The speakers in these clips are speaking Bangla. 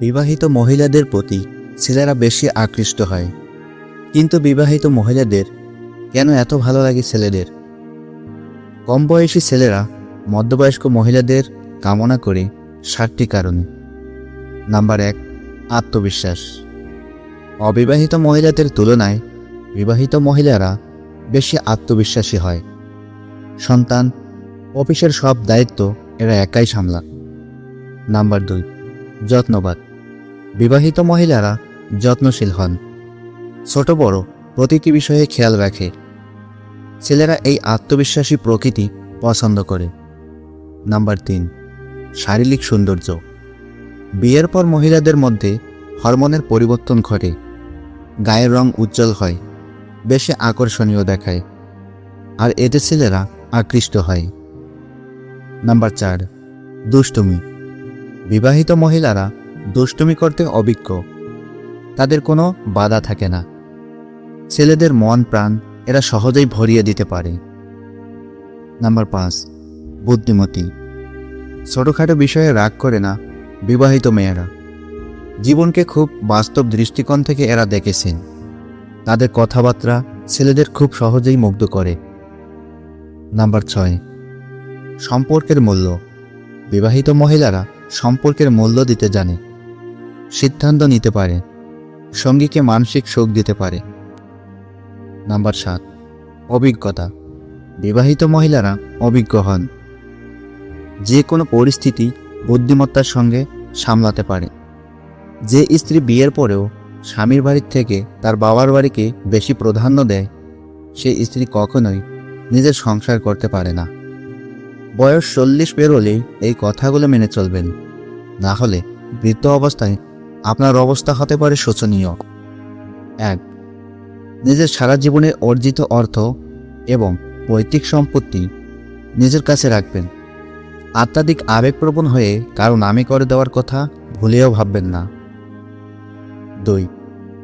বিবাহিত মহিলাদের প্রতি ছেলেরা বেশি আকৃষ্ট হয়। কিন্তু বিবাহিত মহিলাদের কেন এত ভালো লাগে ছেলেদের? কম বয়সী ছেলেরা মধ্যবয়স্ক মহিলাদের কামনা করে সাতটি কারণে। নাম্বার এক, আত্মবিশ্বাস। অবিবাহিত মহিলাদের তুলনায় বিবাহিত মহিলারা বেশি আত্মবিশ্বাসী হয়। সন্তান, অফিসের সব দায়িত্ব এরা একাই সামলান নাম্বার দুই, যত্নবাদ। বিবাহিত মহিলারা যত্নশীল হন। ছোট বড় প্রতিটি বিষয়ে খেয়াল রাখে। ছেলেরা এই আত্মবিশ্বাসী প্রকৃতি পছন্দ করে। নাম্বার তিন, শারীরিক সৌন্দর্য। বিয়ের পর মহিলাদের মধ্যে হরমোনের পরিবর্তন ঘটে। গায়ের রং উজ্জ্বল হয়, বেশি আকর্ষণীয় দেখায়, আর এতে ছেলেরা আকৃষ্ট হয়। নাম্বার চার, দুষ্টুমি। বিবাহিত মহিলারা দুষ্টুমি করতে অভিজ্ঞ। তাদের কোনো বাধা থাকে না। ছেলেদের মন, প্রাণ এরা সহজেই ভরিয়ে দিতে পারে। নাম্বার পাঁচ, বুদ্ধিমতী। ছোটোখাটো বিষয়ে রাগ করে না বিবাহিত মেয়েরা। জীবনকে খুব বাস্তব দৃষ্টিকোণ থেকে এরা দেখেছেন। তাদের কথাবার্তা ছেলেদের খুব সহজেই মুগ্ধ করে। নাম্বার ছয়, সম্পর্কের মূল্য। বিবাহিত মহিলারা সম্পর্কের মূল্য দিতে জানে। সিদ্ধান্ত নিতে পারে। সঙ্গীকে মানসিক শোক দিতে পারে। নাম্বার সাত, অভিজ্ঞতা। বিবাহিত মহিলারা অভিজ্ঞ হন। যে কোনো পরিস্থিতি বুদ্ধিমত্তার সঙ্গে সামলাতে পারে। যে স্ত্রী বিয়ের পরেও স্বামীর বাড়ির থেকে তার বাবার বাড়িকে বেশি প্রাধান্য দেয়, সে স্ত্রী কখনোই নিজের সংসার করতে পারে না। বয়স চল্লিশ পেরোলেই এই কথাগুলো মেনে চলবেন। না হলে বৃদ্ধ অবস্থায় আপনার অবস্থা হতে পারে শোচনীয়। এক, নিজের সারা জীবনে অর্জিত অর্থ এবং পৈতৃক সম্পত্তি নিজের কাছে রাখবেন। আত্মাধিক আবেগপ্রবণ হয়ে কারও নামে করে দেওয়ার কথা ভুলেও ভাববেন না। দুই,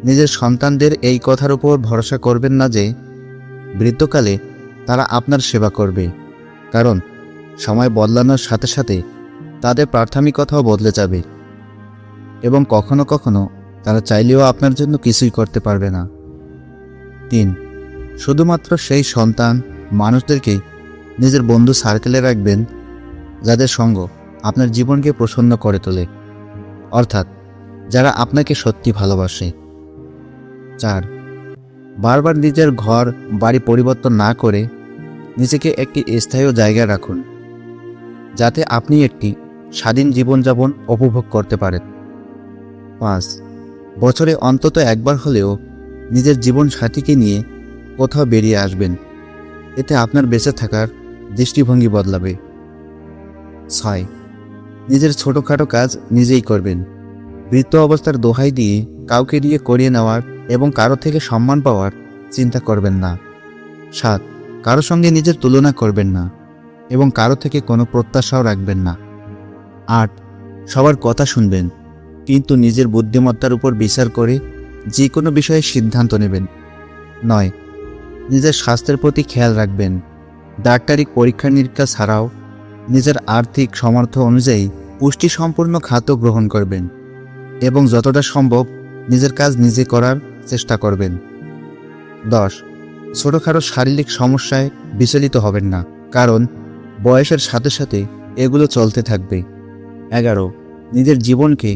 নিজের সন্তানদের এই কথার উপর ভরসা করবেন না যে বৃদ্ধকালে তারা আপনার সেবা করবে। কারণ সময় বদলানোর সাথে সাথে তাদের প্রাথমিকতাও বদলে যাবে। এবং কখনো কখনো তারা চাইলেও আপনার জন্য কিছুই করতে পারবে না। তিন, শুধুমাত্র সেই সন্তান মানুষদেরকেই নিজের বন্ধু সার্কেলে রাখবেন যাদের সঙ্গ আপনার জীবনকে প্রসন্ন করে তোলে। অর্থাৎ যারা আপনাকে সত্যি ভালোবাসে। চার, বারবার নিজের ঘর, বাড়ি পরিবর্তন না করে নিজেকে একটি স্থায়ী জায়গায় রাখুন। যাতে আপনি একটি স্বাধীন জীবনযাপন উপভোগ করতে পারেন। পাঁচ। বছরে অন্তত একবার হলেও নিজের জীবন সাথীকে নিয়ে কোথাও বেরিয়ে আসবেন। এতে আপনার বেঁচে থাকার দৃষ্টিভঙ্গি বদলাবে। ছয়। নিজের ছোটোখাটো কাজ নিজেই করবেন। বৃত্ত অবস্থার দোহাই দিয়ে কাউকে দিয়ে করিয়ে নেওয়ার এবং কারও থেকে সম্মান পাওয়ার চিন্তা করবেন না। সাত। কারও সঙ্গে নিজের তুলনা করবেন না এবং কারও থেকে কোনো প্রত্যাশাও রাখবেন না। আট। সবার কথা শুনবেন। কিন্তু নিজের বুদ্ধিমত্তার উপর বিচার করে যে কোনো বিষয়ে সিদ্ধান্ত নেবেন। নয়, নিজের স্বাস্থ্যের প্রতি খেয়াল রাখবেন। ডাক্তারি পরীক্ষা নিরীক্ষা ছাড়াও নিজের আর্থিক সামর্থ্য অনুযায়ী পুষ্টি সম্পূর্ণ খাদ্য গ্রহণ করবেন এবং যতটা সম্ভব নিজের কাজ নিজে করার চেষ্টা করবেন। দশ, ছোটোখাটো শারীরিক সমস্যায় বিচলিত হবেন না, কারণ বয়সের সাথে সাথে এগুলো চলতে থাকবে। এগারো, নিজের জীবনকে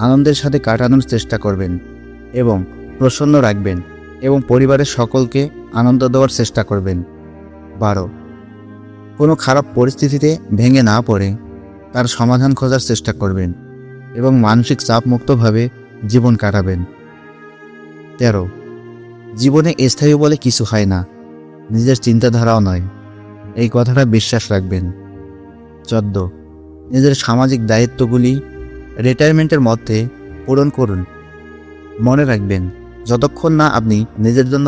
আনন্দের সাথে কাটানোর চেষ্টা করবেন এবং প্রসন্ন রাখবেন এবং পরিবারের সকলকে আনন্দ দেওয়ার চেষ্টা করবেন। বারো। কোনো খারাপ পরিস্থিতিতে ভেঙে না পড়ে, তার সমাধান খোঁজার চেষ্টা করবেন এবং মানসিক চাপমুক্তভাবে জীবন কাটাবেন। তেরো। জীবনে স্থায়ী বলে কিছু হয় না, নিজের চিন্তাধারাও নয়, এই কথাটা বিশ্বাস রাখবেন। চোদ্দ। নিজের সামাজিক দায়িত্বগুলি রিটায়ারমেন্টের মধ্যে পূরণ করুন। মনে রাখবেন যতক্ষণ না আপনি নিজের জন্য